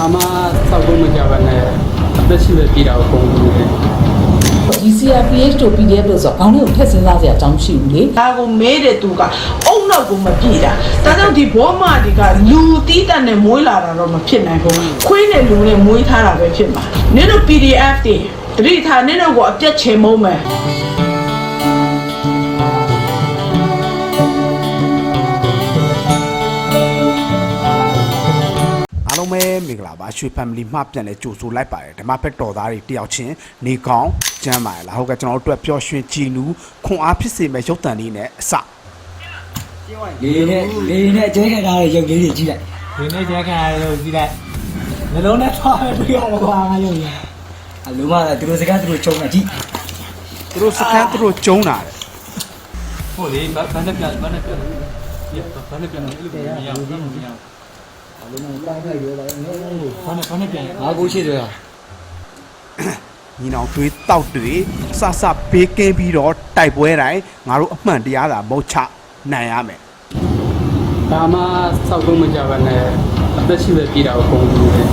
ဘာမှစောက်လို့မကြပါနဲ့အသက်ရှိပဲပြည်တာကိုပုံလို့တယ်ဒီ CRPH တို့ PDF လို့ဆိုတော့ခေါင်းလေးကိုထက်စဉ်းစားစရာအကြောင်းမရှိဘူးလေဒါကိုမဲတဲ့သူကအုံနောက်ကိုမပြေတာဒါကြောင့်ဒီဘောမဒီကလူတီးတတ်နဲ့မွေးလာတာတော့မဖြစ်နိုင်ဘူးခွေးနဲ့လူနဲ့မွေးထားတာပဲဖြစ်မှာနင်တို့ PDF တွေတတိထားနင်တို့ကိုအပြတ်ချေမုံမယ် လုံးပဲမင်္ဂလာပါရွှေ family မှပြန်လဲကြိုဆိုလိုက်ပါတယ်ဓမ္မဖက်တော်သားတွေတယောက်ချင်းနေကောင်းကျမ်းပါလားဟုတ်ကဲ့ကျွန်တော်တို့အတွက်ပျော်ရွှင်ကြည်နူးခွန်အားဖြစ်စေမဲ့ရုပ်တံလေးနဲ့အစလေးနဲ့လေးနဲ့ကျဲခံထားတဲ့ရုပ်လေးတွေကြည့်လိုက်ဒီနေ့ကျခံရလို့ကြည့်လိုက်နှလုံးနဲ့ထွားပဲတွေ့ရတယ်ကွာငါရုပ်ရအလုံးမကသူတို့စကားသူတို့ချုံတာကြည့်သူတို့စကန်သူတို့ကျုံးတာတယ်ဟုတ်လေဘာနဲ့ပြန်ဘာနဲ့ပြန်ရဘာနဲ့ပြန်အဲ့လိုမရဘူးမရဘူး ဘာနဲ့ဘာနဲ့ပြန်ငါကိုရှိတယ်ဟာညီနောင်တွေးတောက်တွေစစဘေးကင်းပြီးတော့တိုက်ပွဲတိုင်းငါတို့အမှန်တရားသာမဟုတ်ချနိုင်ရမယ်ဘာမှစောက်လို့မကြပါနဲ့အသက်ရှိပဲပြည်တာကိုပုံလို့တယ်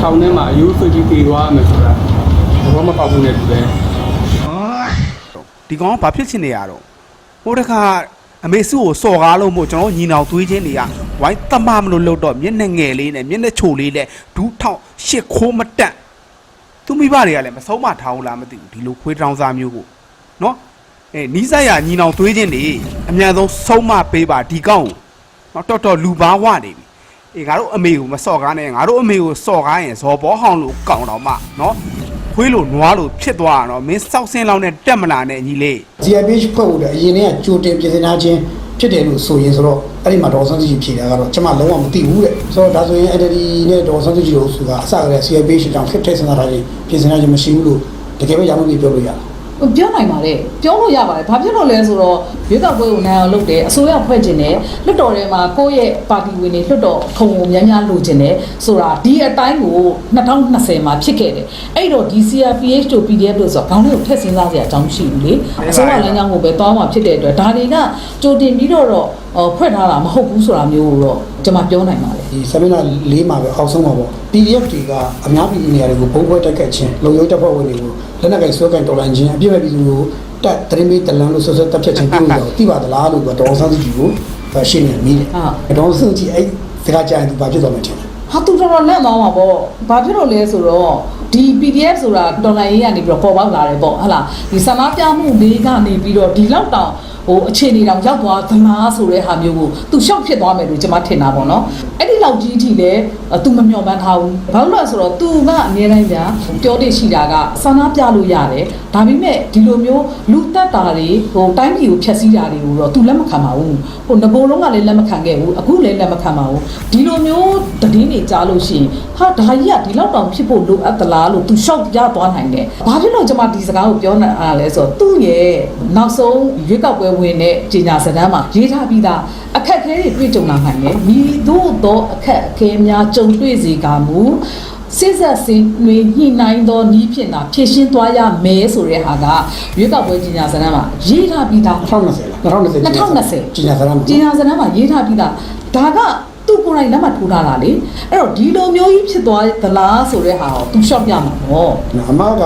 ထောင်ထဲမှာယူဆိုကြီးပြေသွားမယ်ဆိုတာဘာမှမပေါက်ဘူးနဲ့တူတယ်ဒီကောင်ကဘာဖြစ်ချင်နေရတော့ဟိုတခါ အမေစုကိုစော်ကားလို့မို့ကျွန်တော်ညီနောင်သွေးချင်းတွေကဝိုင်းတမမလို့လို့တော့မျက်နှာငယ်လေးနဲ့မျက်နှာချိုလေးနဲ့ဒူးထောက်ရှစ်ခိုးမတက်သူမိဘတွေကလည်းမဆုံးမထားဘူးလားမသိဘူးဒီလိုခွေးတောင်စားမျိုးကိုနော်အဲနီးစပ်ရညီနောင်သွေးချင်းတွေအမြန်ဆုံးဆုံးမပေးပါဒီကောင်ကိုနော်တော်တော်လူပါဝနေပြီအေးငါတို့အမေကိုမစော်ကားနဲ့ငါတို့အမေကိုစော်ကားရင်ဇော်ဘောဟောင်းလို့ကောင်းတော့မှနော် ခွေးလိုနွားလိုဖြစ်သွားတာနော်မင်းစောက်စင်းလောက်နဲ့တက်မလာနဲ့ညီလေး GIPH ဖွဲ့ဖို့လည်းအရင်ကကြိုတင်ပြင်ဆင်ထားခြင်းဖြစ်တယ်လို့ဆိုရင်ဆိုတော့အဲ့ဒီမှာဒေါ်ဆန်းစုကြည်ဖြေတာကတော့ကျွန်မလုံးဝမသိဘူးတဲ့ဆိုတော့ဒါဆိုရင် NLD နဲ့ဒေါ်ဆန်းစုကြည်တို့ဆိုတာအစကတည်းက GIPH ကြောင့်ဖြစ်တဲ့စဉ်းစားထားခြင်းပြင်ဆင်ထားခြင်းမရှိဘူးလို့တကယ်ပဲရအောင်ပြီးပြောလို့ရတယ် ပြောနိုင်ပါတယ်ပြောလို့ရပါတယ်ဘာဖြစ်လို့လဲဆိုတော့ရွေးကောက်ပွဲကိုနိုင်အောင်လုပ်တယ်အစိုးရဖွဲ့ခြင်းတယ်လွှတ်တော်ထဲမှာကိုယ့်ရဲ့ပါတီဝင်တွေလွှတ်တော်ခုံကိုများများလိုချင်တယ်ဆိုတာဒီအတိုင်းကို2020မှာဖြစ်ခဲ့တယ်အဲ့တော့ဒီ CRPH တို့ PDF တို့ဆိုတော့ခေါင်းလေးကိုထက်စဉ်းစားစရာအကြောင်းမရှိဘူးလေအစိုးရလမ်းကြောင်းကိုပဲတောင်းမှာဖြစ်တဲ့အတွက်ဒါတွေကကြိုတင်ပြီးတော့တော့အော်ဖွဲ့ထားတာမဟုတ်ဘူးဆိုတာမျိုးကိုတော့ကျွန်မပြောနိုင်ပါတယ်ဒီ seminar လေးမှာပဲအောက်ဆုံးပါပေါ့ PDF တွေကအများပြည်သူနေရာတွေကိုဘုံဘွဲတက်ခတ်ခြင်းလုံရုံးတပ်ဖွဲ့ဝင်တွေကို လက်နက်ကင်ဆွဲကင်တော်လိုင်းခြင်းအပြည့်မဲ့ပြည်သူကိုတက်တရင်မေးတလန်လို့ဆွဆွတက်ဖြတ်ခြင်းပြုလို့တော့သိပါသလားလို့ဒေါ်ဆန်းစုကြည်ကိုရှင်းနေမိတယ်ဒေါ်ဆန်းစုကြည်အဲ့စကားကြရင်သူဘာဖြစ်သွားမှန်းထင်တယ်ဟာသူတော်တော်လက်သွားမှာပေါ့ဘာဖြစ်လို့လဲဆိုတော့ဒီ PDF ဆိုတာတော်လိုင်းရေးကနေပြီးတော့ပေါ်ပေါက်လာတယ်ပေါ့ဟဟလားဒီဆန္ဒပြမှုလေးကနေပြီးတော့ဒီလောက်တောင် ဟိုအခြေအနေတောင်ရောက်သွားသလားဆိုတဲ့ဟာမျိုးကိုသူရှောက်ဖြစ်သွားမယ်လို့ကျွန်မထင်တာပေါ့နော်အဲ့ဒီလောက်ကြီးအထိလည်းသူမမျှော်မှန်းထားဘူးဘာလို့လဲဆိုတော့သူကအမြဲတမ်းကြာပြောတည်ရှိတာကဆန္ဒပြလို့ရတယ်ဒါပေမဲ့ဒီလိုမျိုးလူတက်တာတွေဟိုတိုင်းပြည်ကိုဖျက်ဆီးတာတွေကိုတော့သူလက်မခံပါဘူးဟိုငဘိုးလုံးကလည်းလက်မခံခဲ့ဘူးအခုလည်းလက်မခံပါဘူးဒီလိုမျိုးတည်င်းတွေကြားလို့ရှိရင်ဟာဒါကြီးကဒီလောက်တောင်ဖြစ်ဖို့လိုအပ်သလားလို့သူရှောက်ရသွားနိုင်တယ်ဘာဖြစ်လို့ကျွန်မဒီစကားကိုပြောနေရလဲဆိုတော့သူ့ရဲ့နောက်ဆုံးရွေးကောက်ပွဲဝင်တဲ့ကြီးညာစတမ်းမှာရေးထားပြီးသားအခက်အခဲတွေတွေ့ကြုံလာနိုင်တယ်မိတို့သောအခက်အခဲများကြုံတွေ့စေကမူစစ်ဆက်စင်တွေညှိနှိုင်းသောနီးဖြင့်သာဖြည့်ရှင်းသွားရမယ်ဆိုတဲ့ဟာကရွေးကောက်ပွဲကြီးညာစတမ်းမှာရေးထားပြီးသား2020လား2020 2020ကြီးညာစရမ်းကျင်းညာစနမှာရေးထားပြီးသားဒါကသူ့ကိုယ်တိုင်လက်မှတ်ထိုးထားတာလေအဲ့တော့ဒီလိုမျိုးကြီးဖြစ်သွားသလားဆိုတဲ့ဟာကိုသူရှော့ပြမှာပေါ့အမက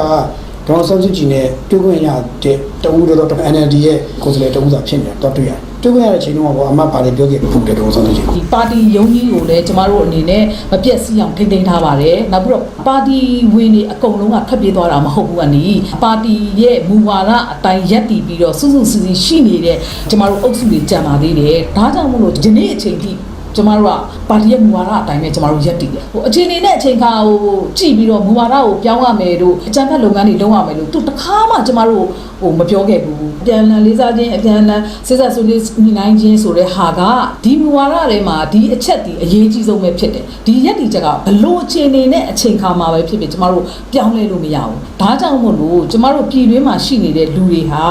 ဒေါ်ဆန်းစုကြည်နဲ့တွေ့ခွင့်ရတဲ့တဦးတော်တော် NLD ရဲ့ကိုယ်စားလှယ်တဦးစာဖြစ်နေတော့တွေ့ရတယ်တွေ့ခွင့်ရတဲ့ချိန်တုန်းကဘောအမပါလေပြောခဲ့ပုံတယ်ဒေါ်ဆန်းစုကြည်ဒီပါတီယုံကြီးကိုလည်းကျမတို့အနေနဲ့မပြတ်စီအောင်ထိမ့်သိမ်းထားပါတယ်နောက်ပြီးတော့ပါတီဝင်တွေအကုန်လုံးကထွက်ပြေးသွားတာမဟုတ်ဘူးကနေပါတီရဲ့မူဝါဒအတိုင်းရက်တည်ပြီးတော့စုစုစည်းစည်းရှိနေတဲ့ကျမတို့အုပ်စုတွေကြံပါသေးတယ်ဒါကြောင့်မို့လို့ဒီနေ့အချိန်ထိ ကျမတို့ကပါတီရဲ့မူဝါဒအတိုင်းပဲကျမတို့ရက်တည်တယ်ဟိုအခြေအနေနဲ့အချိန်ခါဟိုကြည့်ပြီးတော့မူဝါဒကိုပြောင်းရမယ်တို့အကြံဖက်လုပ်ငန်းတွေလုပ်ရမယ်လို့သူတခါမှကျမတို့ဟိုမပြောခဲ့ဘူးအပြန်အလှန်လေးစားခြင်းအပြန်အလှန်စစ်ဆက်ဆွေးနွေးညှိနှိုင်းခြင်းဆိုတဲ့ဟာကဒီမူဝါဒတွေမှာဒီအချက်ဒီအရေးကြီးဆုံးပဲဖြစ်တယ်ဒီရက်ဒီချက်ကဘလို့အခြေအနေနဲ့အချိန်ခါမှာပဲဖြစ်ဖြစ်ကျမတို့ပြောင်းလဲလို့မရဘူးဒါကြောင့်မို့လို့ကျမတို့ပြည်တွင်းမှာရှိနေတဲ့လူတွေဟာ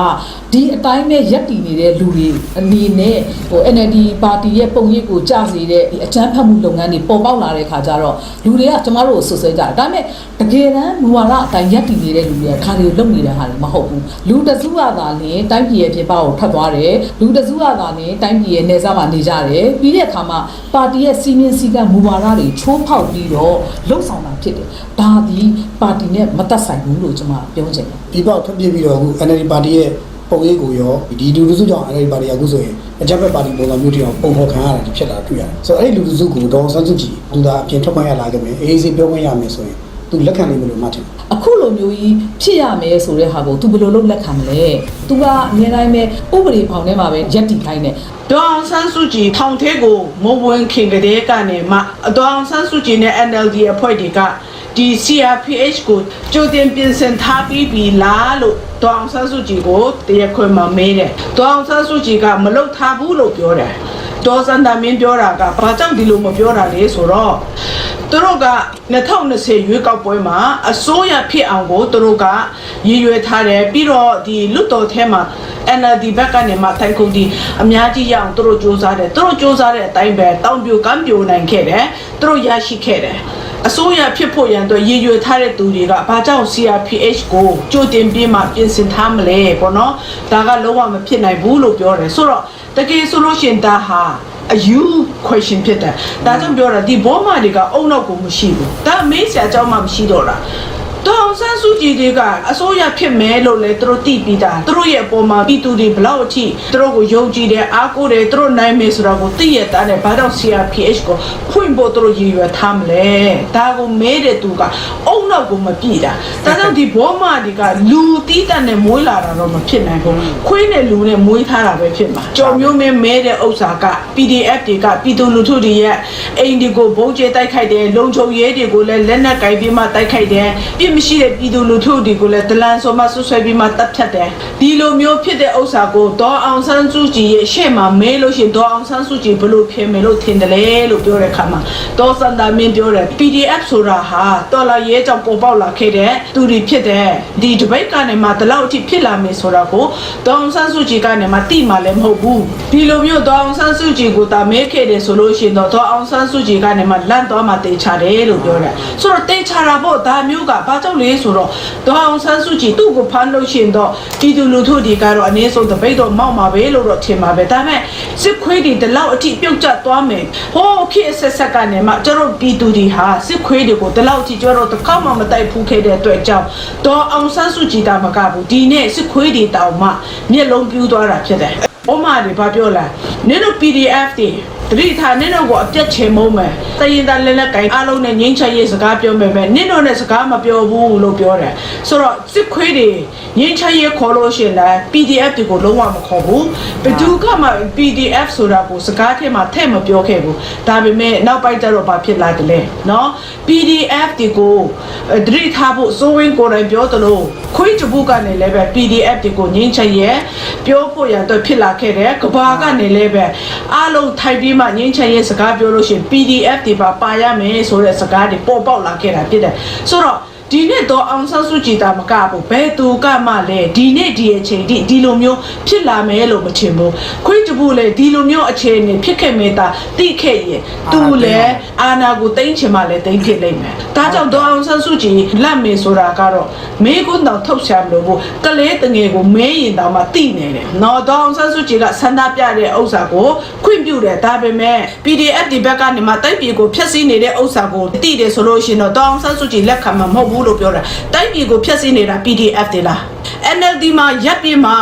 ဒီအတိုင်းပဲရက်တည်နေတဲ့လူတွေအနေနဲ့ဟို NLD ပါတီရဲ့ပုံရိပ်ကိုကြားစေတဲ့ဒီအကြမ်းဖက်မှုလုပ်ငန်းတွေပေါ်ပေါက်လာတဲ့ခါကျတော့လူတွေကကျမတို့ကိုဆွဆွဲကြတယ်ဒါပေမဲ့တကယ်တမ်းမူဝါဒအတိုင်းရက်တည်နေတဲ့လူတွေကခါတွေကိုလုပ်နေတဲ့ဟာတွေမဟုတ်ဘူးလူလူတစုကသာလင်တိုင်းပြည်ရဲ့ဖြစ်ပါကိုထွက်သွားတယ်လူတစုကသာလင်တိုင်းပြည်ရဲ့နေစားမှာနေကြတယ်ပြီးတဲ့အခါမှာပါတီရဲ့စီမင်းစည်းကမ်းမူဝါဒတွေချိုးဖောက်ပြီးတော့လှုပ်ဆောင်တာဖြစ်တယ်ဒါဒီပါတီနဲ့မသက်ဆိုင်ဘူးလို့ကျွန်မပြောချင်တယ်ဒီပေါက်ထွက်ပြေးပြီးတော့အခု NLD ပါတီရဲ့ပုံရိပ်ကိုရောဒီလူလူစုကြောင့် NLD ပါတီကအခုဆိုရင်အကြမ်းဖက်ပါတီပုံစံမျိုးတွေအောင်ပုံဖော်ခံရတာဖြစ်လာတွေ့ရတယ်။ဆိုတော့အဲ့ဒီလူလူစုကိုဒေါ်ဆန်းစုကြည်သူသာအပြင်ထွက်ခွင့်ရလာခဲ့မယ်အေးအေးဆေးပြောခွင့်ရမယ်ဆိုရင် သူလက်ခံနိုင်မလို့မှတ်တယ်အခုလိုမျိုးကြီးဖြစ်ရမယ်ဆိုတဲ့ဟာကို तू ဘယ်လိုလုပ်လက်ခံမလဲ तू ကအမြဲတမ်းပဲဥပဒေဖောင်ထဲမှာပဲရက်တီခိုင်းတယ်ဒေါအောင်ဆန်းစုကြည်ထောင်ထဲကိုမဝင်ခင်ကလေးကနေမှဒေါအောင်ဆန်းစုကြည်နဲ့ NLD အဖွဲ့တွေကဒီ CRPH ကိုကြိုတင်ပြင်ဆင်ထားပြီးပြီလားလို့ဒေါအောင်ဆန်းစုကြည်ကိုတရားခွင်မှာမေးတယ်ဒေါအောင်ဆန်းစုကြည်ကမလုပ်ထားဘူးလို့ပြောတယ်ဒေါ်စန္ဒာမင်းပြောတာကဘာကြောင့်ဒီလိုမပြောတာလဲဆိုတော့ သူတို့က2020ရွေးကောက်ပွဲမှာအစိုးရဖြစ်အောင်ကိုသူတို့ကရည်ရွယ်ထားတယ်ပြီးတော့ဒီလွတ်တော်ထဲမှာ NLD ဘက်ကနေမှတိုင်ကုန်ဒီအများကြီးရအောင်သူတို့စ조사တယ်သူတို့စ조사တဲ့အတိုင်းပဲတောင်ပြိုကမ်းပြိုနိုင်ခဲ့တယ်သူတို့ရရှိခဲ့တယ်အစိုးရဖြစ်ဖို့ရန်အတွက်ရည်ရွယ်ထားတဲ့သူတွေကဘာကြောင့် CRPH ကိုကြိုတင်ပြီးမှပြင်ဆင်ထားမလဲပေါ့နော်ဒါကလုံးဝမဖြစ်နိုင်ဘူးလို့ပြောတယ်ဆိုတော့တကယ်ဆိုလို့ရှရင်ဒါဟာ အယူ question ဖြစ်တယ်ဒါကြောင့်ပြောတာဒီဘောမာတွေကအုံနောက်ကိုမရှိဘူးဒါမေးစရာအကြောင်းမှမရှိတော့တာ တောင်ဆန်းစုကြည်တွေကအစိုးရဖြစ်မယ်လို့လည်းသူတို့သိပြီးသားသူတို့ရဲ့အပေါ်မှာပြည်သူတွေဘလောက်အထိသူတို့ကိုယုံကြည်တယ်အားကိုးတယ်သူတို့နိုင်မယ်ဆိုတာကိုသိရတဲ့နဲ့ဘာကြောင့် CRPH ကိုဖွင့်ဖို့သူတို့ရည်ရွယ်ထားမလဲဒါကိုမဲတဲ့သူကအုံနောက်ကိုမပြည့်တာဒါကြောင့်ဒီဘောမာတွေကလူတီးတတ်နဲ့မွေးလာတာတော့မဖြစ်နိုင်ဘူးခွေးနဲ့လူနဲ့မွေးထားတာပဲဖြစ်မှာကြော်မျိုးမင်းမဲတဲ့ဥစ္စာက PDF တွေကပြည်သူလူထုတွေရဲ့အိမ်တွေကိုဘုံကျဲတိုက်ခိုက်တယ်လုံခြုံရေးတွေကိုလည်းလက်နက်ကင်ပြီးမှတိုက်ခိုက်တယ်ပြစ်မရှိတဲ့ပြည်သူလူထုတွေကိုလည်းဒလန်ဆိုမှဆွဆွဲပြီးမှတပ်ဖြတ်တယ်ဒီလိုမျိုးဖြစ်တဲ့ဥစ္စာကိုဒေါ်အောင်ဆန်းစုကြည်ရဲ့ရှေ့မှာမဲလို့ရှရင်ဒေါ်အောင်ဆန်းစုကြည်ဘလို့ဖြစ်မယ်လို့ထင်တယ်လေလို့ပြောတဲ့ခါမှာဒေါ်စန္ဒာမင်းပြောတယ် PDF ဆိုတာဟာတော်လာရဲကြောင့်ပေါ်ပေါက်လာခဲ့တဲ့သူတွေဖြစ်တယ်ဒီတပိတ်ကနေမှဒီလောက်အထိဖြစ်လာမယ်ဆိုတာကိုဒေါ်အောင်ဆန်းစုကြည်ကနေမှတိမှလည်းမဟုတ်ဘူးဒီလိုမျိုးဒေါ်အောင်ဆန်းစုကြည်ကိုတာမဲခဲ့တယ်ဆိုလို့ရှရင်တော့ဒေါ်အောင်ဆန်းစုကြည်ကနေမှလန့်သွားမှတေချတယ်လို့ပြောတယ်ဆိုတော့တေချတာပေါ့ဒါမျိုးကဘာကြောင့်လဲဆိုတော့ဒေါ်အောင်ဆန်းစုကြည်သူ့ကိုဖမ်းလို့ရှရင်တော့ပြည်သူလူထုတွေကတော့အနည်းဆုံးတပိတ်တော့မောက်မှာပဲလို့တော့ထင်ပါပဲဒါပေမဲ့စစ်ခွေးတွေဒီလောက်အထိပြုတ်ကျသွားမယ်ဟိုးခေတ်အဆက်ဆက်ကနေမှကျတော့ပြည်သူတွေဟာစစ်ခွေးတွေကိုဒီလောက်အထိကျတော့တစ်ခေါက်မှမတိုက်ဖူးခဲ့တဲ့အတွက်ကြောင့်ဒေါ်အောင်ဆန်းစုကြည်တာမကဘူးဒီနေ့စစ်ခွေးတွေတောင်မှမျက်လုံးပြူးသွားတာဖြစ်တယ်။ဩမာတွေဘာပြောလဲနင်တို့ PDF တွေ တတိထားနင်တို့ကိုအပြတ်ချေမုံမယ်တရင်သားလည်းလည်းကိုင်အားလုံးနဲ့ငင်းချရေးစကားပြောမယ်ပဲနင်တို့နဲ့စကားမပြောဘူးလို့ပြောတယ်ဆိုတော့စစ်ခွေးတွေငင်းချရေးခေါ်လို့ရှိရင်လည်း PDF တွေကိုလုံးဝမခေါ်ဘူးဘယ်သူကမှ PDF ဆိုတာကိုစကားထဲမှာထည့်မပြောခဲ့ဘူးဒါပေမဲ့နောက်ပိုင်းကျတော့ဘာဖြစ်လာတယ်လဲเนาะ PDF တွေကိုအဲတတိထားဖို့စိုးဝင်းကိုယ်တိုင်ပြောသလိုခွေးကြဘူးကနေလည်းပဲ PDF တွေကိုငင်းချရေးပြောဖို့ရတော့ဖြစ်လာခဲ့တယ်ကဘာကနေလည်းပဲအားလုံးထိုက်ပြီး မှငင်းချရေးစကားပြောလို့ရှိရင် PDF တွေပါပါရမယ်ဆိုတဲ့စကားတွေပေါ်ပေါက်လာခဲ့တာဖြစ်တယ်ဆိုတော့ ဒီနေ့တော့အောင်ဆန်းစုကြည်တာမကဘူးဘယ်သူကမှလည်းဒီနေ့ဒီအချိန်ဒီဒီလိုမျိုးဖြစ်လာမယ်လို့မထင်ဘူးခွေးကြဘူးလေဒီလိုမျိုးအခြေအနေဖြစ်ခဲ့မေတာတိခဲ့ရင်သူလည်းအာနာကိုတိမ့်ချင်မှလည်းတိမ့်ဖြစ်လိမ့်မယ်ဒါကြောင့်တော့အောင်ဆန်းစုကြည်လက်မေဆိုတာကတော့မေကွန်းတော်ထုတ်ချမလို့ဘူးကလေးတငယ်ကိုမဲရင်တောင်မှတိနေတယ်နော်တော့အောင်ဆန်းစုကြည်ကဆန္ဒပြတဲ့ဥစ္စာကိုခွင့်ပြုတယ်ဒါပေမဲ့ PDF ဒီဘက်ကနေမှတိုက်ပြည်ကိုဖျက်ဆီးနေတဲ့ဥစ္စာကိုတိတယ်ဆိုလို့ရှိရင်တော့တော့အောင်ဆန်းစုကြည်လက်ခံမှာမဟုတ်ဘူးလို့ပြောတာတိုက်ပြည်ကိုဖျက်ဆီးနေတာ PDF တွေလား NLD မှာရပ်ပြီးမှ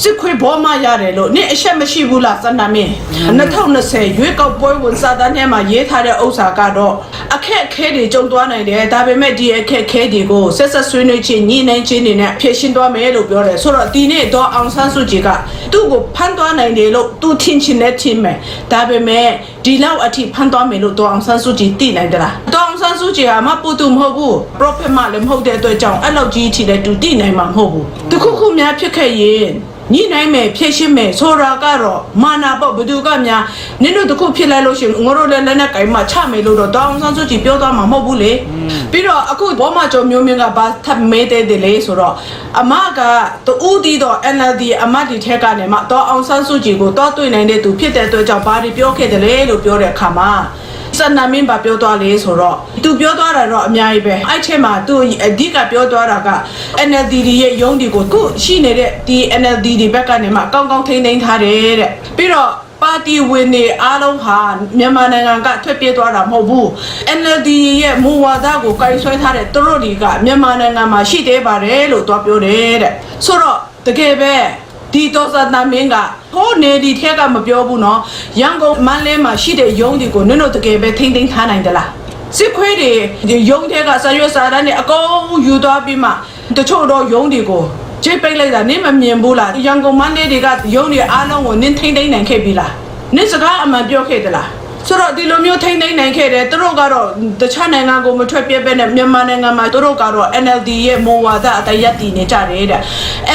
စစ်ခွေဘောမရတယ်လို့နင့်အရှက်မရှိဘူးလားစန္ဒမင်း2020ရွေးကောက်ပွဲဝင်စာတမ်းထဲမှာရေးထားတဲ့ဥစ္စာကတော့အခက်အခဲတွေကြုံသွားနိုင်တယ်ဒါပေမဲ့ဒီအခက်အခဲတွေကိုဆက်ဆက်ဆွေးနွေးချင်းညှိနှိုင်းချင်းတွေနဲ့ဖြေရှင်းသွားမယ်လို့ပြောတယ်ဆိုတော့ဒီနေ့တော့အောင်ဆန်းစုကြည်ကသူ့ကိုဖမ်းသွားနိုင်တယ်လို့သူထင်ချင်တဲ့ထင်မယ်ဒါပေမဲ့ ဒီလောက်အထိဖမ်းသွားမယ်လို့တော့အောင်ဆန်းစုကြည်သိနိုင်သလားတော့အောင်ဆန်းစုကြည်ကမပူတူမဟုတ်ဘူး prophet မလည်းမဟုတ်တဲ့အတွက်ကြောင့်အဲ့လောက်ကြီးအထိလည်းသူသိနိုင်မှာမဟုတ်ဘူးတခုခုများဖြစ်ခဲ့ရင်ညှိနှိုင်းမယ်ဖြည့်ရှင်းမယ်ဆိုတာကတော့မာနာပေါ့ဘယ်သူကများနင်တို့တခုဖြစ်လိုက်လို့ရှရင်ငါတို့လည်းလက်နဲ့ကင်မှချမယ်လို့တော့တောင်းဆန်းစုကြည်ပြောသွားမှာမဟုတ်ဘူးလေပြီးတော့အခုဘောမကျော်မျိုးမင်းကဘာထပ်မဲတဲ့တယ်လေဆိုတော့အမကတူးတီတော့ NLD အမဒီထက်ကနေမှတော့အောင်ဆန်းစုကြည်ကိုတော့တွေ့နိုင်တဲ့သူဖြစ်တဲ့အတွက်ကြောင့်ဘာတွေပြောခဲ့တယ်လဲလို့ပြောတဲ့အခါမှာစန္ဒမင်းပါပြောသွားလေဆိုတော့သူပြောသွားတာတော့အများကြီးပဲအဲ့ချက်မှာသူအဓိကပြောသွားတာက NLD ရဲ့ရုံးဒီကိုခုရှိနေတဲ့ဒီ NLD ဒီဘက်ကနေမှကောင်းကောင်းထိန်းသိမ်းထားတယ်တဲ့ပြီးတော့ပါတီဝင်တွေအားလုံးဟာမြန်မာနိုင်ငံကထွက်ပြေးသွားတာမဟုတ်ဘူး NLD ရဲ့မူဝါဒကိုကင်ဆွဲထားတဲ့သူတို့တွေကမြန်မာနိုင်ငံမှာရှိသေးပါတယ်လို့သွားပြောတယ်တဲ့ဆိုတော့တကယ်ပဲ ဒီတော့စာတမင်းကဟိုနေဒီထက်ကမပြောဘူးနော်ရန်ကုန်မန္တလေးမှာရှိတဲ့ယုံတွေကိုနင်တို့တကယ်ပဲထိမ့်သိမ်းထားနိုင်သလားစစ်ခွေးတွေဒီယုံတွေကစာရွက်စာတမ်းတွေအကုန်ယူသွားပြီးမှတချို့တော့ယုံတွေကိုကျိတ်ပိတ်လိုက်တာနင်မမြင်ဘူးလားရန်ကုန်မန္တလေးတွေကယုံတွေအားလုံးကိုနင်ထိမ့်သိမ်းနိုင်ခဲ့ပြီလားနင်စကားအမှန်ပြောခဲ့သလား ဆိုတော့ဒီလိုမျိုးထိမ့်သိမ်းနိုင်ခဲ့တယ်သူတို့ကတော့တခြားနိုင်ငံကိုမထွက်ပြေးပဲနဲ့မြန်မာနိုင်ငံမှာသူတို့ကတော့ NLD ရဲ့မူဝါဒအတိုင်းရပ်တည်နေကြတယ်တဲ့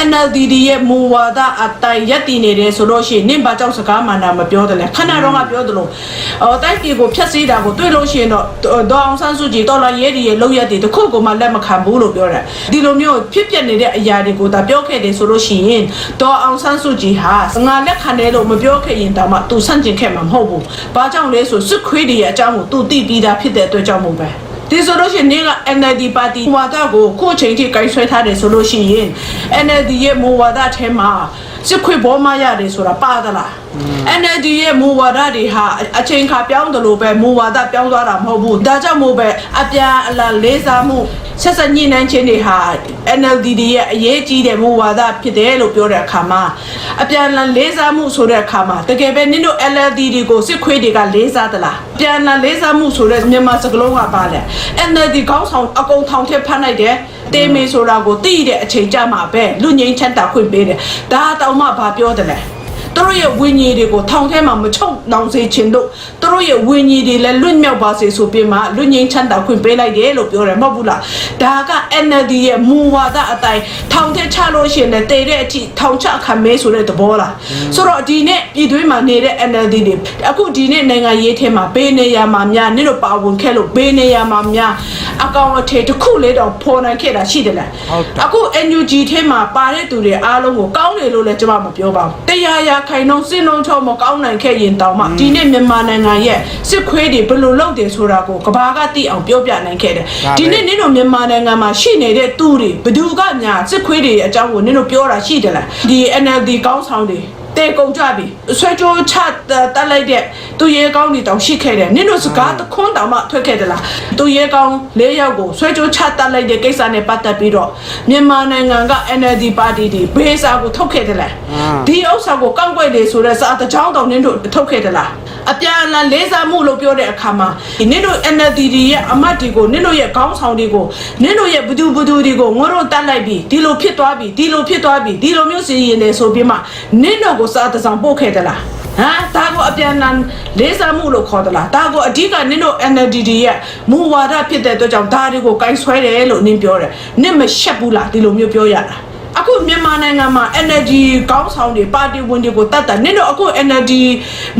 NLD ရဲ့မူဝါဒအတိုင်းရပ်တည်နေတယ်ဆိုလို့ရှိရင်နင့်ဘာကြောင့်စကားမှန်တာမပြောတယ်လဲခဏတော့ကပြောတယ်လို့အော်တိုက်ပြည်ကိုဖျက်ဆီးတာကိုတွေ့လို့ရှိရင်တော့ဒေါအောင်ဆန်းစုကြည်တော်လာရဲဒီရဲ့လောက်ရက်တွေတစ်ခုကိုမှလက်မခံဘူးလို့ပြောတယ်ဒီလိုမျိုးဖြစ်ပျက်နေတဲ့အရာတွေကိုဒါပြောခဲ့တယ်ဆိုလို့ရှိရင်ဒေါအောင်ဆန်းစုကြည်ဟာငါလက်ခံတယ်လို့မပြောခဲ့ရင်တောင်မှသူဆန့်ကျင်ခဲ့မှာမဟုတ်ဘူးဘာကြောင့်လဲဆိုစစ်ခွေးတွေရဲ့အကြောင်းကိုသူသိပြီးသားဖြစ်တဲ့အတွက်ကြောင့်မို့ပဲဒီဆိုလို့ရှိရင်နေက NLD ပါတီမူဝါဒကိုခုအချိန်ထိကိုင်ဆွဲထားတယ်ဆိုလို့ရှိရင် NLD ရဲ့မူဝါဒထဲမှာ စစ်ခွေဘောမရတယ်ဆိုတာပါသလား NLD ရဲ့မူဝါဒတွေဟာအချိန်ခါပြောင်းတယ်လို့ပဲမူဝါဒပြောင်းသွားတာမဟုတ်ဘူးဒါကြောင့်မို့ပဲအပြန်အလှန်လေးစားမှုဆက်ဆက်ညှိနှိုင်းခြင်းတွေဟာ NLD တွေရဲ့အရေးကြီးတဲ့မူဝါဒဖြစ်တယ်လို့ပြောတဲ့အခါမှာအပြန်အလှန်လေးစားမှုဆိုတဲ့အခါမှာတကယ်ပဲနင်တို့ LLD တွေကိုစစ်ခွေးတွေကလေးစားသလားအပြန်အလှန်လေးစားမှုဆိုတဲ့မြန်မာစကားလုံးကပါလဲ NLD ကောင်းဆောင်အကုန်ထောင်ထည့်ဖတ်လိုက်တယ် တေးမေဆိုတာကိုသိတဲ့အချိန်ကြမှာပဲလူငိမ့်ချမ်းတာခွင့်ပေးတယ်ဒါတောင်မှဘာပြောတယ်လဲ သူတို့ရဲ့ဝิญဉ်တွေကိုထောင်ထဲမှာမချုပ်နောင်စေခြင်းတို့သူတို့ရဲ့ဝิญဉ်တွေလည်းလွတ်မြောက်ပါစေဆိုပြီးမှလွတ်ငင်းချမ်းသာခွင့်ပေးလိုက်တယ်လို့ပြောတယ်မဟုတ်ဘူးလားဒါက NLD ရဲ့မူဝါဒအတိုင်းထောင်ထဲချလို့ရှိရင်လည်းတည်တဲ့အထိထောင်ချခံမဲဆိုတဲ့သဘောလားဆိုတော့ဒီနေ့ပြည်တွင်းမှာနေတဲ့ NLD တွေအခုဒီနေ့နိုင်ငံရေးထဲမှာဘေးနေရာမှာများနင့်တို့ပါဝင်ခဲ့လို့ဘေးနေရာမှာများအကောင်အထည်တစ်ခုလေးတော့ပေါ်နိုင်ခဲ့တာရှိတယ်လားအခု NUG ထဲမှာပါတဲ့သူတွေအားလုံးကိုကောင်းတယ်လို့လည်းကျွန်မမပြောပါဘူးတရားရခိုင်နှုန်းစစ်လုံးချုံမကောင်းနိုင်ခဲ့ရင်တောင်မှဒီနေ့မြန်မာနိုင်ငံရဲ့စစ်ခွေးတွေဘယ်လိုလုပ်တယ်ဆိုတာကိုကဘာကသိအောင်ပြောပြနိုင်ခဲ့တယ်ဒီနေ့နင်တို့မြန်မာနိုင်ငံမှာရှိနေတဲ့သူတွေဘယ်သူကညာစစ်ခွေးတွေအကြောင်းကိုနင်တို့ပြောတာရှိတယ်လားဒီ NLD ကောင်းဆောင်တွေ တေကုန်ကြပြီဆွဲကြိုးချတက်လိုက်တဲ့သူရဲကောင်းတွေတောင်ရှိခဲ့တယ်နင်တို့စကားတခွန်းတောင်မှထွက်ခဲ့တယ်လားသူရဲကောင်း၄ယောက်ကိုဆွဲကြိုးချတက်လိုက်တဲ့ကိစ္စနဲ့ပတ်သက်ပြီးတော့မြန်မာနိုင်ငံက NLD ပါတီတွေဘေးစာကိုထုတ်ခဲ့တယ်လားဒီဥစ္စာကိုကောက်ွက်တယ်ဆိုတဲ့စာတစ်ချောင်းတောင်နင်တို့ထုတ်ခဲ့တယ်လားအပြန်အလှန်လေးစားမှုလို့ပြောတဲ့အခါမှာနင်တို့ NLD တွေရဲ့အမတ်တွေကိုနင်တို့ရဲ့ခေါင်းဆောင်တွေကိုနင်တို့ရဲ့ဘသူဘသူတွေကိုငါတို့တတ်လိုက်ပြီဒီလိုဖြစ်သွားပြီဒီလိုဖြစ်သွားပြီဒီလိုမျိုးစီရင်တယ်ဆိုပြီးမှနင်တို့ကိုစာတစ်စောင်ပို့ခဲ့တယ်လားဟမ်ဒါကိုအပြန်အလှန်လေးစားမှုလို့ခေါ်သလားဒါကိုအဓိကနင်တို့ NLD တွေရဲ့မူဝါဒဖြစ်တဲ့အတွက်ကြောင့်ဒါတွေကိုကင်ဆွဲတယ်လို့နင်ပြောတယ်နင်မရှက်ဘူးလားဒီလိုမျိုးပြောရတာ အခုမြန်မာနိုင်ငံမှာ energy ကောင်းဆောင်တွေပါတီဝင်တွေကိုတတ်တာနင်တို့အခု energy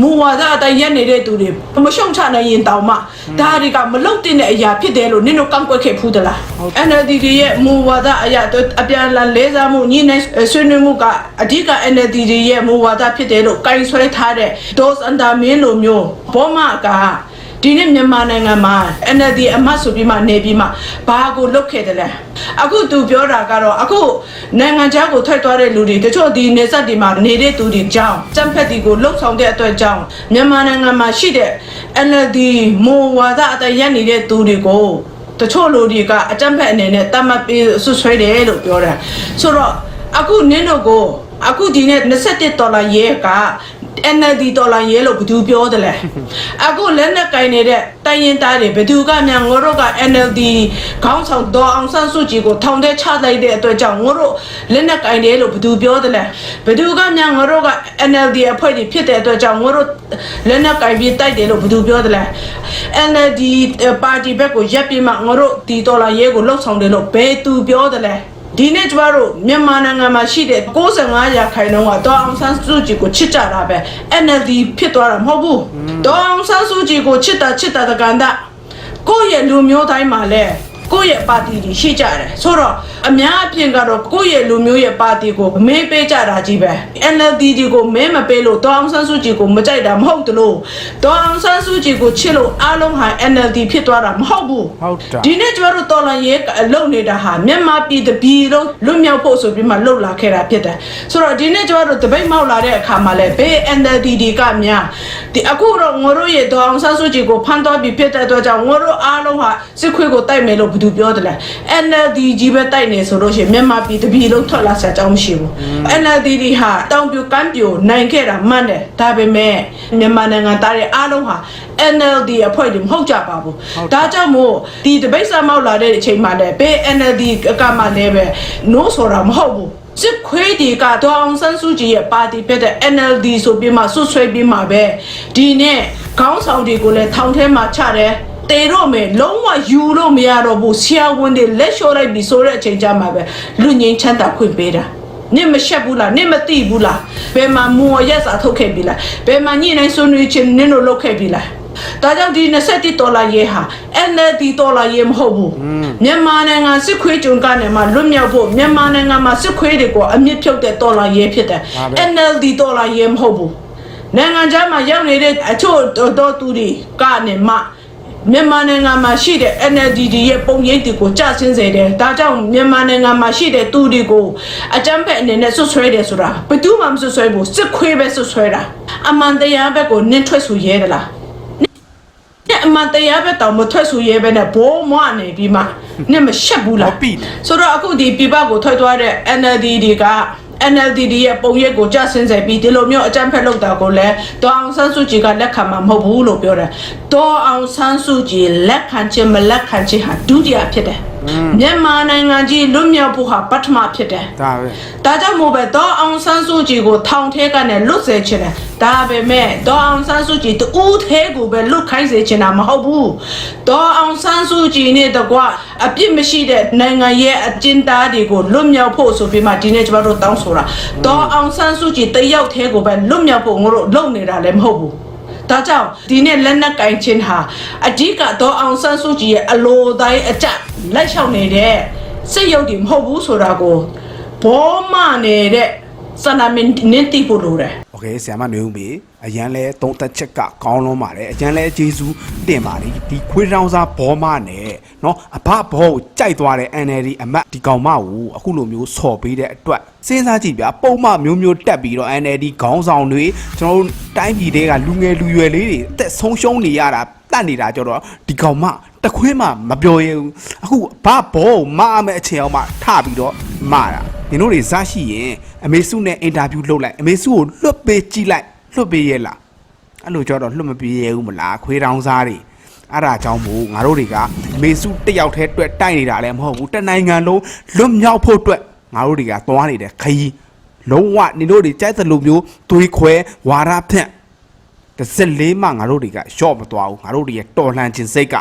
မူဝါဒအတိုင်းရက်နေတဲ့သူတွေမရှုံချနိုင်ရင်တောင်မှဒါတွေကမလုတ်တင်တဲ့အရာဖြစ်တယ်လို့နင်တို့ကန့်ကွက်ခဲ့ဖူးသလား NLD တွေရဲ့မူဝါဒအရာအပြန်အလှန်လေးစားမှုညီနိုင်ဆွေးနွေးမှုကအဓိက NLD တွေရဲ့မူဝါဒဖြစ်တယ်လို့ကင်ဆွဲထားတဲ့ dose under main လိုမျိုးဘောမက ဒီနေ့မြန်မာနိုင်ငံမှာ NLD အမတ်ဆိုပြီးမှနေပြီးမှဘာကိုလုတ်ခဲ့တယ်လဲအခုသူပြောတာကတော့အခုနိုင်ငံခြားကိုထွက်သွားတဲ့လူတွေတချို့ဒီနေဆက်တွေမှာနေတဲ့သူတွေကြောင်းစံဖက်ဒီကိုလှုပ်ဆောင်တဲ့အတွက်ကြောင့်မြန်မာနိုင်ငံမှာရှိတဲ့ NLD မူဝါဒအတိုင်းရက်နေတဲ့သူတွေကိုတချို့လူတွေကအကြမ်းဖက်အနေနဲ့တတ်မှတ်ပြီးဆွဆွဲတယ်လို့ပြောတာဆိုတော့အခုနင်းတို့ကိုအခုဒီနေ့27ဒေါ်လာရဲက NLD ဒေါ်လာရဲလို့ဘယ်သူပြောတယ်လဲအခုလက်နက်ကင်နေတဲ့တိုင်းရင်သားတွေဘယ်သူကမြန်ငါတို့က NLD ခေါင်းဆောင်ဒေါ်အောင်ဆန်းစုကြည်ကိုထောင်ထဲချလိုက်တဲ့အတွက်ကြောင့်ငါတို့လက်နက်ကင်တယ်လို့ဘယ်သူပြောတယ်လဲဘယ်သူကမြန်ငါတို့က NLD အဖွဲ့တွေဖြစ်တဲ့အတွက်ကြောင့်ငါတို့လက်နက်ကင်ပြီးတိုက်တယ်လို့ဘယ်သူပြောတယ်လဲ NLD ပါတီဘက်ကိုရက်ပြီးမှငါတို့ဒီဒေါ်လာရဲကိုလှုပ်ဆောင်တယ်လို့ဘယ်သူပြောတယ်လဲ ဒီနေ့ကျမတို့မြန်မာနိုင်ငံမှာရှိတဲ့65ရာခိုင်နှုန်းကတော့အောင်ဆန်းစုကြည်ကိုချစ်ကြတာပဲ NLD ဖြစ်သွားတာမဟုတ်ဘူးတော့အောင်ဆန်းစုကြည်ကိုချစ်တာချစ်တာတကန်တာကိုယ့်ရဲ့လူမျိုးတိုင်းမှာလဲ ကိုယ့်ရဲ့ပါတီကြီးရှိကြတယ်ဆိုတော့အများအပြားကတော့ကိုယ့်ရဲ့လူမျိုးရဲ့ပါတီကိုမေးပေးကြတာကြီးပဲ NLD ဒီကိုမဲမပေးလို့တောင်ဆန်းစုကြည်ကိုမကြိုက်တာမဟုတ်တလို့တောင်ဆန်းစုကြည်ကိုချစ်လို့အားလုံးဟာ NLD ဖြစ်သွားတာမဟုတ်ဘူးဟုတ်တာဒီနေ့ကျမတို့တော်လန်ရေးအလုပ်နေတာဟာမြန်မာပြည်တပြည်လုံးလွတ်မြောက်ဖို့ဆိုပြီးမှလှုပ်လာခဲ့တာဖြစ်တယ်ဆိုတော့ဒီနေ့ကျမတို့တပိတ်မောက်လာတဲ့အခါမှာလဲဘေး NLD ဒီကများဒီအခုတော့ငိုတို့ရဲ့တောင်ဆန်းစုကြည်ကိုဖမ်းသွားပြီးဖြစ်တဲ့အတွက်ကြောင့်ငိုတို့အားလုံးဟာစစ်ခွေးကိုတိုက်မယ်လို့ဘယ်သူပြောတယ်လဲ NLD ကြီးပဲတိုက်နေဆိုလို့ရှိရင်မြန်မာပြည်တပြည်လုံးထွက်လာစရာအကြောင်းမရှိဘူး NLD ဒီဟာတောင်ပြိုကမ်းပြိုနိုင်ခဲ့တာမှန်တယ်ဒါပေမဲ့မြန်မာနိုင်ငံသားတွေအားလုံးဟာ NLD အဖွဲ့တွေမဟုတ်ကြပါဘူးဒါကြောင့်မို့ဒီတပိတ်ဆာမောက်လာတဲ့အချိန်မှာလည်းဘေး NLD ကမှလည်းပဲ no ဆိုတာမဟုတ်ဘူးစစ်ခွေးဒီကတော့အောင်ဆန်းစုကြည်ရဲ့ပါတီဖြစ်တဲ့ NLD ဆိုပြီးမှဆွဆွဲပြီးမှပဲဒီနေ့ခေါင်းဆောင်တွေကိုလည်းထောင်ထဲမှာချတယ် တေတော့မယ်လုံးဝယူလို့မရတော့ဘူးဆရာဝန်တွေလက်လျှော့လိုက်ပြီဆိုတဲ့အချိန်ကျမှပဲလူငင်းချမ်းသာခွင့်ပေးတာနင့်မရှက်ဘူးလားနင့်မသိဘူးလားဘယ်မှာမူဝရက်စာထုတ်ခဲ့ပြီလားဘယ်မှာညှိနှိုင်းဆွေးနွေးခြင်းနင့်တို့လုပ်ခဲ့ပြီလားဒါကြောင့်ဒီ27ဒေါ်လာရေးဟာ NLD ဒေါ်လာရေးမဟုတ်ဘူးမြန်မာနိုင်ငံစစ်ခွေးကြုံကနေမှလွတ်မြောက်ဖို့မြန်မာနိုင်ငံမှာစစ်ခွေးတွေကိုအမြင့်ဖြုတ်တဲ့ဒေါ်လာရေးဖြစ်တယ် NLD ဒေါ်လာရေးမဟုတ်ဘူးနိုင်ငံခြားမှာရောက်နေတဲ့အချို့တော်သူတွေကနေမှ မြန်မာနိုင်ငံမှာရှိတဲ့ NLD ရဲ့ပုံရိပ်တွေကိုကြဆင်းစေတယ်။ဒါကြောင့်မြန်မာနိုင်ငံမှာရှိတဲ့သူတွေကိုအကြမ်းဖက်အနေနဲ့ဆွဆွဲတယ်ဆိုတာဘယ်သူမှမဆွဆွဲဘူးစစ်ခွေးပဲဆွဆွဲတာ။အမှန်တရားဘက်ကိုနင်းထွက်ဆူရဲသလား။နင်းအမှန်တရားဘက်တောင်မထွက်ဆူရဲပဲနဲ့ဘိုးမွနေပြီးမှနင်းမရှက်ဘူးလားဟုတ်ပြီဆိုတော့အခုဒီပြပကိုထွက်သွားတဲ့ NLD တွေက NLD ရဲ့ပုံရိပ်ကိုကြဆင်းစေပြီးဒီလိုမျိုးအကြမ်းဖက်လုပ်တာကိုလည်းဒေါအောင်ဆန်းစုကြည်ကလက်ခံမှာမဟုတ်ဘူးလို့ပြောတယ်။ဒေါအောင်ဆန်းစုကြည်လက်ခံခြင်းမလက်ခံခြင်းဟာဒုတိယဖြစ်တယ်။ မြန်မာနိုင်ငံကြီးလွတ်မြောက်ဖို့ဟာပထမဖြစ်တယ်။ဒါပဲဒါကြောင့်မို့ပဲဒေါအောင်ဆန်းစုကြည်ကိုထောင်ထဲကနေလွတ်စေချင်တယ်ဒါပေမဲ့ဒေါအောင်ဆန်းစုကြည်တူးသေးကိုပဲလွတ်ခိုင်းစေချင်တာမဟုတ်ဘူးဒေါအောင်ဆန်းစုကြည်နဲ့တကွအပြစ်မရှိတဲ့နိုင်ငံရဲ့အကျဉ်းသားတွေကိုလွတ်မြောက်ဖို့ဆိုပြီးမှဒီနေ့ကျွန်တော်တို့တောင်းဆိုတာဒေါအောင်ဆန်းစုကြည်တယောက်သေးကိုပဲလွတ်မြောက်ဖို့ငါတို့လုပ်နေတာလည်းမဟုတ်ဘူး ဒါကြောင့်ဒီနေ့လက်နက်ကင်ချင်းဟာအဓိကတော့အောင်ဆန်းစုကြည်ရဲ့အလိုတိုင်းအကြလက်လျှောက်နေတဲ့စိတ်ရုပ်တွေမဟုတ်ဘူးဆိုတာကိုဘောမနေတဲ့စန္ဒမင်းနင်းတိဖို့လိုတယ် โอเคဆရာမနေဦးမေအရန်လဲသုံးသက်ချက်ကကောင်းလုံးပါတယ်အရန်လဲဂျေဇူးတင်ပါတယ်ဒီခွေးတောင်စားဘောမနဲ့เนาะအဘဘောကိုကြိုက်သွားတဲ့ NLD အမတ်ဒီကောင်မကိုအခုလိုမျိုးဆော်ပေးတဲ့အတွက်စဉ်းစားကြည့်ဗျာပုံမှန်မျိုးမျိုးတက်ပြီးတော့ NLD ခေါင်းဆောင်တွေကျွန်တော်တို့တိုင်းပြည်တွေကလူငယ်လူရွယ်လေးတွေအသက်ဆုံးရှုံးနေရတာတတ်နေတာကြတော့ဒီကောင်မတခွေးမှမပြောရဘူးအခုဘာဘောကိုမအမဲ့အချိန်အောင်မှထပြီးတော့မာတာနင်တို့တွေဇာရှိရင် အမေစုနဲ့အင်တာဗျူးလုပ်လိုက်အမေစုကိုလွတ်ပေးကြည့်လိုက်လွတ်ပေးရဲ့လားအဲ့လိုကြတော့လွတ်မပေးရဘူးမလားခွေးတောင်စားတွေအဲ့ဒါကြောင့်မို့ငါတို့တွေကအမေစုတစ်ယောက်တည်းအတွက်တိုက်နေတာလည်းမဟုတ်ဘူးတနိုင်ငံလုံးလွတ်မြောက်ဖို့အတွက်ငါတို့တွေကသွားနေတဲ့ခရီးလုံးဝနင်တို့တွေကြိုက်သလိုမျိုးသွေးခွဲဝါရဖြန့်တစ်စက်လေးမှငါတို့တွေကရှော့မသွားဘူးငါတို့တွေရဲ့တော်လှန်ခြင်းစိတ်က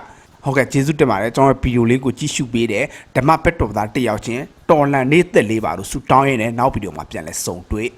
ဟုတ်ကဲ့ကျေးဇူးတင်ပါတယ်ကျွန်တော်ဗီဒီယိုလေးကိုကြည့်ရှုပေးတယ်ဓမ္မဘက်တော်သားတယောက်ချင်းတော်လန်နေသက်လေးပါလို့ဆူတောင်းရင်းနဲ့နောက်ဗီဒီယိုမှာပြန်လဲဆုံတွေ့